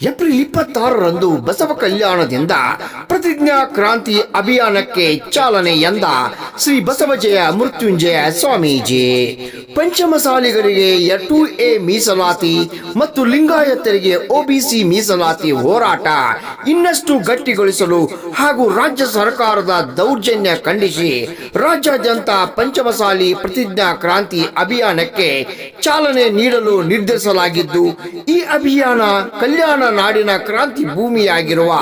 April ಇಪ್ಪತ್ತಾರರಂದು ಬಸವ ಕಲ್ಯಾಣದಿಂದ ಪ್ರತಿಜ್ಞಾ ಕ್ರಾಂತಿ ಅಭಿಯಾನಕ್ಕೆ ಚಾಲನೆ ಎಂದ ಶ್ರೀ ಬಸವಜಯ ಮೃತ್ಯುಂಜಯ ಸ್ವಾಮೀಜಿ. ಪಂಚಮಸಾಲಿಗರಿಗೆ ಟು ಎ ಮೀಸಲಾತಿ ಮತ್ತು ಲಿಂಗಾಯತರಿಗೆ ಒಬಿಸಿ ಮೀಸಲಾತಿ ಹೋರಾಟ ಇನ್ನಷ್ಟು ಗಟ್ಟಿಗೊಳಿಸಲು ಹಾಗೂ ರಾಜ್ಯ ಸರ್ಕಾರದ ದೌರ್ಜನ್ಯ ಖಂಡಿಸಿ ರಾಜ್ಯಾದ್ಯಂತ ಪಂಚಮಸಾಲಿ ಪ್ರತಿಜ್ಞಾ ಕ್ರಾಂತಿ ಅಭಿಯಾನಕ್ಕೆ ಚಾಲನೆ ನೀಡಲು ನಿರ್ಧರಿಸಲಾಗಿದ್ದು, ಈ ಅಭಿಯಾನ ಕಲ್ಯಾಣ ನಾಡಿನ ಕ್ರಾಂತಿ ಭೂಮಿಯಾಗಿರುವ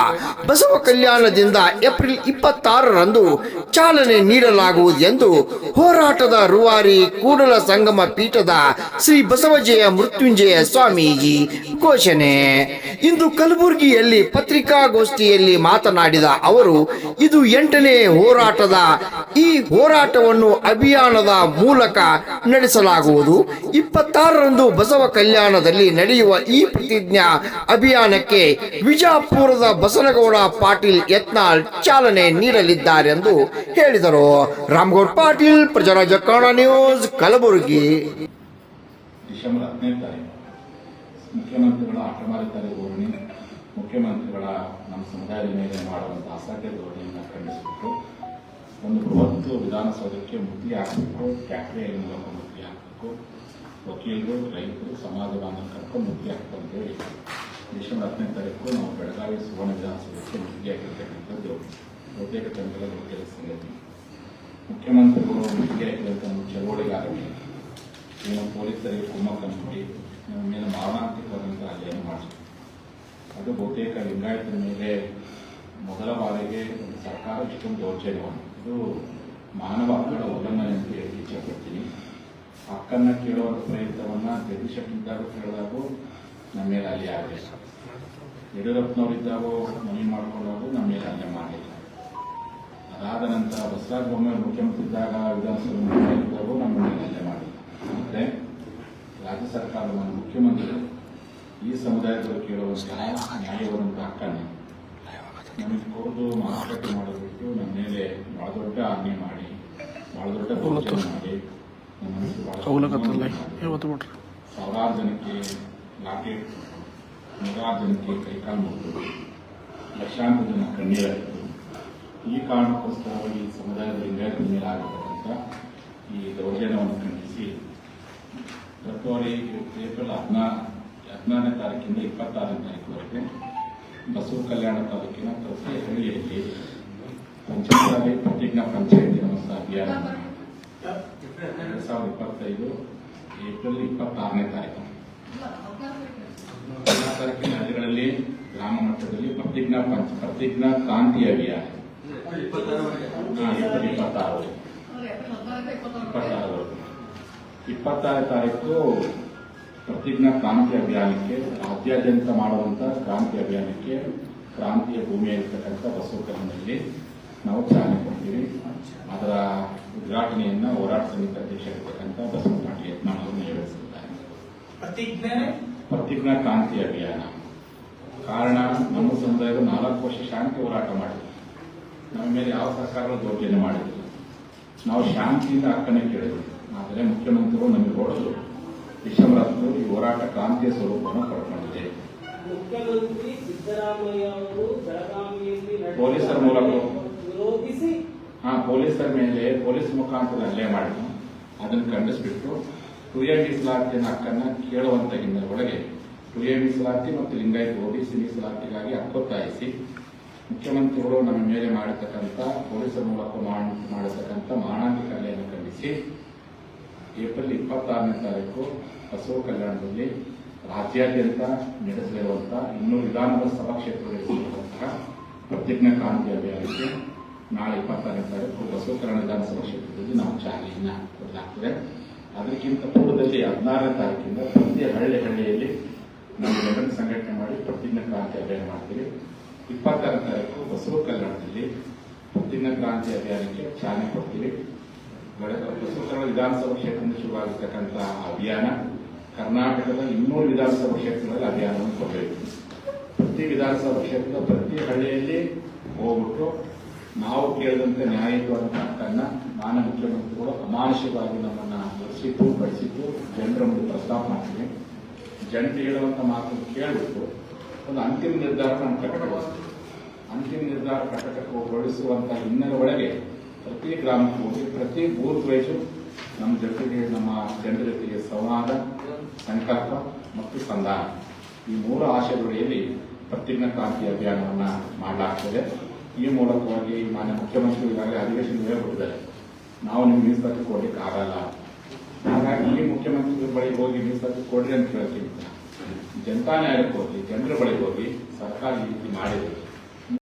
ಬಸವ ಕಲ್ಯಾಣದಿಂದ ಏಪ್ರಿಲ್ ಇಪ್ಪತ್ತಾರರಂದು ಚಾಲನೆ ನೀಡಲಾಗುವುದು ಎಂದು ಹೋರಾಟದ ರೂವಾರಿ ಕೂಡಲ ಸಂಗಮ ಪೀಠದ ಶ್ರೀ ಬಸವಜಯ ಮೃತ್ಯುಂಜಯ ಸ್ವಾಮೀಜಿ ಘೋಷಣೆ. ಇಂದು ಕಲಬುರಗಿಯಲ್ಲಿ ಪತ್ರಿಕಾಗೋಷ್ಠಿಯಲ್ಲಿ ಮಾತನಾಡಿದ ಅವರು, ಇದು ಎಂಟನೇ ಹೋರಾಟದ ಈ ಹೋರಾಟವನ್ನು ಅಭಿಯಾನದ ಮೂಲಕ ನಡೆಸಲಾಗುವುದು. ಇಪ್ಪತ್ತಾರರಂದು ಬಸವ ಕಲ್ಯಾಣದಲ್ಲಿ ನಡೆಯುವ ಈ ಪ್ರತಿಜ್ಞಾ ಅಭಿಯಾನಕ್ಕೆ ವಿಜಾಪುರದ ಬಸನಗೌಡ ಪಾಟೀಲ್ ಯತ್ನಾಳ್ ಚಾಲನೆ ನೀಡಲಿದ್ದಾರೆಂದು ಹೇಳಿದರು. ರಾಮಗೌಡ ಪಾಟೀಲ್ ಪ್ರಜಾರಾಜ ಕನ್ನಡ ನ್ಯೂಸ್, ಕಲಬುರಗಿ. ಮುಖ್ಯಮಂತ್ರಿಗಳ ಧೋರಣೆ. ಮುಖ್ಯಮಂತ್ರಿಗಳ ನಮ್ಮ ಸಮುದಾಯದ ಮೇಲೆ ಮಾಡುವಂತಹ ಧೋರಣೆಯನ್ನು ಒಂದು ಬೃಹತ್ ವಿಧಾನಸೌಧಕ್ಕೆ ಮುತ್ತಿಗೆ ಹಾಕಬೇಕು ಫ್ಯಾಕ್ಟರಿಯ ಮೂಲಕ ಮುತ್ತಿಗೆ ಹಾಕಬೇಕು ವಕೀಲರು ರೈತರು ಸಮಾಜ ಬಾಂಧವ ಕರ್ಕೊಂಡು ಮುತ್ತಿಗೆ ಹಾಕಬೇಕು ಅಂತೇಳಿ ಡಿಸೆಂಬರ್ ಹತ್ತನೇ ತಾರೀಕು ನಾವು ಬೆಳಗಾವಿ ಸುವರ್ಣ ವಿಧಾನಸೌಧಕ್ಕೆ ಮುತ್ತಿಗೆ ಹಾಕಿರ್ತಕ್ಕಂಥದ್ದು ಬಹುತೇಕ ಜನತೆಲ್ಲ ಗೊತ್ತಿರೋ ಸಂಗತಿ ಮುಖ್ಯಮಂತ್ರಿಗಳು ಮುತ್ತಿಗೆ ಹಾಕಿದಂಥ ಚಳವಳಿಗಾರರಿಗೆ ಏನು ಪೊಲೀಸರಿಗೆ ಕುಮ್ಮಕ್ಕ ನೋಡಿ ನಮ್ಮ ಮೇಲೆ ಮಾರಣಾಂತಿಕವಾದಂಥ ಹಲ್ಲೆಯನ್ನು ಮಾಡಿದ್ರು ಅದು ಬಹುತೇಕ ಲಿಂಗಾಯತರ ಮೇಲೆ ಮೊದಲ ಬಾರಿಗೆ ಒಂದು ಸರ್ಕಾರ ಇಷ್ಟೊಂದು ದೌರ್ಜನ್ಯವನ್ನು ಇದು ಮಾನವ ಹಕ್ಕುಗಳ ಉಲ್ಲಂಘನೆ ಅಂತ ಹೇಳಿ ಇಚ್ಛೆಪಡ್ತೀನಿ. ಹಕ್ಕನ್ನು ಕೇಳೋ ಪ್ರಯತ್ನವನ್ನು ಜಗದೀಶ್ ಕೇಳಿದಾಗೂ ನಮ್ಮ ಮೇಲೆ ಅಲ್ಲಿ ಆಗಲಿಲ್ಲ ಯಡಿಯೂರಪ್ಪನವರಿದ್ದಾಗೂ ಮನವಿ ಮಾಡಿಕೊಂಡಾಗೂ ನಮ್ಮ ಮೇಲೆ ಅಲ್ಲೇ ಮಾಡಲಿಲ್ಲ ಅದಾದ ನಂತರ ಬಸವರಾಜ ಬೊಮ್ಮಾಯಿ ಮುಖ್ಯಮಂತ್ರಿ ಇದ್ದಾಗ ವಿಧಾನಸಭೆ ಮುಖ್ಯಮಂತ್ರಿದ್ದಾಗೂ ನಮ್ಮ ಮೇಲೆ ಅಲ್ಲೇ ಮಾಡಿಲ್ಲ ಮತ್ತೆ ರಾಜ್ಯ ಸರ್ಕಾರದ ಮುಖ್ಯಮಂತ್ರಿಗಳು ಈ ಸಮುದಾಯದವರು ಕೇಳುವ ನ್ಯಾಯವಾದಂಥ ಹಕ್ಕನ್ನು ನಮಗೆ ಕೊಡೋದು ಮಾತುಕತೆ ಮಾಡೋದಕ್ಕೆ ನಮ್ಮ ಮೇಲೆ ಬಹಳ ದೊಡ್ಡ ಆಜ್ಞೆ ಮಾಡಿ ಬಹಳ ದೊಡ್ಡ ದೌರ್ಜನ್ಯ ಮಾಡಿ ಸಾವಿರಾರು ಜನಕ್ಕೆ ಲಾಕೆಟ್ ನೂರಾರು ಜನಕ್ಕೆ ಕೈಕಾಲು ಮುಗಿದು ಲಕ್ಷಾಂತರ ಜನ ಕಣ್ಣೀರಾಯಿತು ಈ ಕಾರಣಕ್ಕೋಸ್ಕರ ಈ ಸಮುದಾಯದ ಲಿಂಗಾಯತರ ಮೇಲೆ ಆಗಿರ್ತಕ್ಕಂಥ ಈ ದೌರ್ಜನ್ಯವನ್ನು ಖಂಡಿಸಿ ಫೆಬ್ರವರಿ ಏಪ್ರಿಲ್ ಹದಿನಾ ಹದಿನಾರನೇ ತಾರೀಕಿಂದ ಇಪ್ಪತ್ತಾರನೇ ತಾರೀಕುವರೆಗೆ ಬಸವ ಕಲ್ಯಾಣ ತಾಲೂಕಿನ ಪ್ರತಿ ಹಳ್ಳಿಯಲ್ಲಿ ಪಂಚಾಯತ್ ಪ್ರತಿಜ್ಞಾ ಪಂಚಾಯತಿ ನಮಸ್ತ ಅಭಿಯಾನ ಎರಡ್ ಸಾವಿರದ ಇಪ್ಪತ್ತೈದು ಏಪ್ರಿಲ್ ಇಪ್ಪತ್ತಾರನೇ ತಾರೀಕು. ತಾರೀಕಿನ ಹಳ್ಳಿಗಳಲ್ಲಿ ಗ್ರಾಮ ಮಟ್ಟದಲ್ಲಿ ಪ್ರತಿಜ್ಞಾ ಪಂಚ, ಪ್ರತಿಜ್ಞಾ ಕ್ರಾಂತಿ ಅಭಿಯಾನ. ಏಪ್ರಿಲ್ ಇಪ್ಪತ್ತಾರು ಇಪ್ಪತ್ತಾರು ಇಪ್ಪತ್ತಾರನೇ ತಾರೀಕು ಪ್ರತಿಜ್ಞಾ ಕ್ರಾಂತಿ ಅಭಿಯಾನಕ್ಕೆ ರಾಜ್ಯಾದ್ಯಂತ ಮಾಡುವಂಥ ಕ್ರಾಂತಿ ಅಭಿಯಾನಕ್ಕೆ ಕ್ರಾಂತಿಯ ಭೂಮಿಯಾಗಿರ್ತಕ್ಕಂಥ ಬಸವ ಕಲ್ಯಾಣದಲ್ಲಿ ನಾವು ಚಾಲನೆ ಕೊಡ್ತೀವಿ. ಅದರ ಉದ್ಘಾಟನೆಯನ್ನ ಹೋರಾಟ ಸಮಿತಿ ಇರತಕ್ಕಂಥ ಬಸವ ಪಾಟೀಲ್ ಯತ್ನಾಳ್ ಅವರು ನೆರವೇರಿಸಿದ್ದಾರೆ. ಪ್ರತಿಜ್ಞಾ ಕ್ರಾಂತಿ ಅಭಿಯಾನ. ಕಾರಣ ನಮ್ಮ ಸಮುದಾಯದ ನಾಲ್ಕು ವರ್ಷ ಶಾಂತಿ ಹೋರಾಟ ಮಾಡಿದ್ರು. ನಮ್ಮ ಮೇಲೆ ಯಾವ ಸರ್ಕಾರಗಳು ದೌರ್ಜನ್ಯ ಮಾಡಿದ್ರು. ನಾವು ಶಾಂತಿಯಿಂದ ಹಕ್ಕನ್ನು ಕೇಳಿದ್ರು. ಆದರೆ ಮುಖ್ಯಮಂತ್ರಿಗಳು ನಮಗೆ ಹೊಡೆದು ಹತ್ತು ಈ ಹೋರಾಟ ಕ್ರಾಂತಿಯ ಸ್ವರೂಪವನ್ನು ಪಡ್ಕೊಂಡಿದೆ. ಮುಖ್ಯಮಂತ್ರಿ ಸಿದ್ದರಾಮಯ್ಯ ಅವರು ಬೆಳಗಾವಿಯಲ್ಲಿ ಪೊಲೀಸರ ಮೂಲಕ ವಿರೋಧಿಸಿ ಹಾ ಪೊಲೀಸರ ಮೇಲೆ ಪೊಲೀಸ್ ಮುಖಾಂತರ ಹಲ್ಲೆ ಮಾಡಿದ್ರು ಅದನ್ನು ಖಂಡಿಸ್ಬಿಟ್ಟು ಟು ಎ ಮೀಸಲಾತಿಯ ಹಕ್ಕನ್ನ ಕೇಳುವಂತ ಹಿನ್ನೆಲೆ ಒಳಗೆ ಟು ಎ ಮೀಸಲಾತಿ ಮತ್ತು ಲಿಂಗಾಯತ ಒಬಿಸಿ ಮೀಸಲಾತಿಗಾಗಿ ಹಕ್ಕೊತ್ತಾಯಿಸಿ ಮುಖ್ಯಮಂತ್ರಿಗಳು ನಮ್ಮ ಮೇಲೆ ಮಾಡಿರ್ತಕ್ಕಂಥ ಪೊಲೀಸರ ಮೂಲಕ ಮಾಡಿ ಮಾಡಿರ್ತಕ್ಕಂಥ ಮಾರಣಾಂತಿಕ ಹಲ್ಲೆಯನ್ನು ಖಂಡಿಸಿ ಏಪ್ರಿಲ್ ಇಪ್ಪತ್ತಾರನೇ ತಾರೀಕು ಬಸವ ಕಲ್ಯಾಣದಲ್ಲಿ ರಾಜ್ಯಾದ್ಯಂತ ನಡೆಸಲಿರುವಂತಹ ಇನ್ನೂ ವಿಧಾನದ ಸಭಾ ಕ್ಷೇತ್ರದಲ್ಲಿ ನಡೆಸಿರುವಂತಹ ಪ್ರತಿಜ್ಞಾ ಕ್ರಾಂತಿ ಅಭಿಯಾನಕ್ಕೆ ನಾಳೆ ಇಪ್ಪತ್ತಾರನೇ ತಾರೀಕು ಬಸವ ಕಲ್ಯಾಣ ವಿಧಾನಸಭಾ ಕ್ಷೇತ್ರದಲ್ಲಿ ನಾವು ಚಾಲನೆಯನ್ನ ಕೊಡಲಾಗ್ತದೆ. ಅದಕ್ಕಿಂತ ಪೂರ್ವದಲ್ಲಿ ಹದಿನಾರನೇ ತಾರೀಕಿಂದ ಪ್ರತಿ ಹಳ್ಳಿ ಹಳ್ಳಿಯಲ್ಲಿ ನಾವು ಜನರ ಸಂಘಟನೆ ಮಾಡಿ ಪ್ರತಿಜ್ಞಾ ಕ್ರಾಂತಿ ಅಭಿಯಾನ ಮಾಡ್ತೀವಿ. ಇಪ್ಪತ್ತಾರನೇ ತಾರೀಕು ಬಸವ ಕಲ್ಯಾಣದಲ್ಲಿ ಪ್ರತಿಜ್ಞಾ ಕ್ರಾಂತಿ ಅಭಿಯಾನಕ್ಕೆ ಚಾಲನೆ ಕೊಡ್ತೀವಿ. ಬಸವಕರಣ ವಿಧಾನಸಭಾ ಕ್ಷೇತ್ರದಿಂದ ಶುರುವಾಗಿರ್ತಕ್ಕಂಥ ಅಭಿಯಾನ. ಕರ್ನಾಟಕದ ಇನ್ನೂರು ವಿಧಾನಸಭಾ ಕ್ಷೇತ್ರಗಳಲ್ಲಿ ಅಭಿಯಾನವನ್ನು ಕೊಡಬೇಕು. ಪ್ರತಿ ವಿಧಾನಸಭಾ ಕ್ಷೇತ್ರದ ಪ್ರತಿ ಹಳ್ಳಿಯಲ್ಲಿ ಹೋಗ್ಬಿಟ್ಟು ನಾವು ಕೇಳಿದಂತೆ ನ್ಯಾಯಯುತವಾದ ಮಾತನ್ನ ಮಾನ್ಯ ಮುಖ್ಯಮಂತ್ರಿಗಳು ಅಮಾನುಷವಾಗಿ ನಮ್ಮನ್ನ ಬಳಸಿದ್ದು ಬಳಸಿದ್ದು ಜನರ ಮುಂದೆ ಪ್ರಸ್ತಾಪ ಮಾಡ್ತೀವಿ. ಜನರು ಹೇಳುವಂತ ಮಾತನ್ನು ಕೇಳಬೇಕು ಒಂದು ಅಂತಿಮ ನಿರ್ಧಾರ ನಾವು ಅಂತಿಮ ನಿರ್ಧಾರ ಪ್ರಕಟಗೊಳಿಸುವಂತ ಹಿನ್ನೆಲೆ ಒಳಗೆ ಪ್ರತಿ ಗ್ರಾಮಕ್ಕೆ ಹೋಗಿ ಪ್ರತಿ ಬೂತ್ ವೈಸು ನಮ್ಮ ಜೊತೆಗೆ ನಮ್ಮ ಜನರ ಜೊತೆಗೆ ಸಂವಾದ, ಸಂಕಲ್ಪ ಮತ್ತು ಸಂಧಾನ. ಈ ಮೂರು ಆಶಯಗಳಲ್ಲಿ ಪ್ರತಿಜ್ಞಾ ಕ್ರಾಂತಿ ಅಭಿಯಾನವನ್ನ ಮಾಡಲಾಗ್ತದೆ. ಈ ಮೂಲಕವಾಗಿ ಮಾನ್ಯ ಮುಖ್ಯಮಂತ್ರಿ ಈಗಾಗಲೇ ಅಧಿವೇಶನ ಹೇಳ್ಬಿಟ್ಟಿದ್ದಾರೆ ನಾವು ನಿಮ್ಗೆ ಮೀಸಲಾತಿ ಕೊಡ್ಲಿಕ್ಕೆ ಆಗಲ್ಲ. ಹಾಗಾಗಿ ಈ ಮುಖ್ಯಮಂತ್ರಿಗಳ ಬಳಿ ಹೋಗಿ ಮೀಸಲಾತಿ ಕೊಡ್ರಿ ಅಂತ ಕೇಳ್ತೀವಿ ಜನತಾ ನ್ಯಾಯಕ್ಕೆ ಹೋಗಿ ಜನರ ಬಳಿ ಹೋಗಿ ಸರ್ಕಾರ ಈ ರೀತಿ ಮಾಡಿದೆ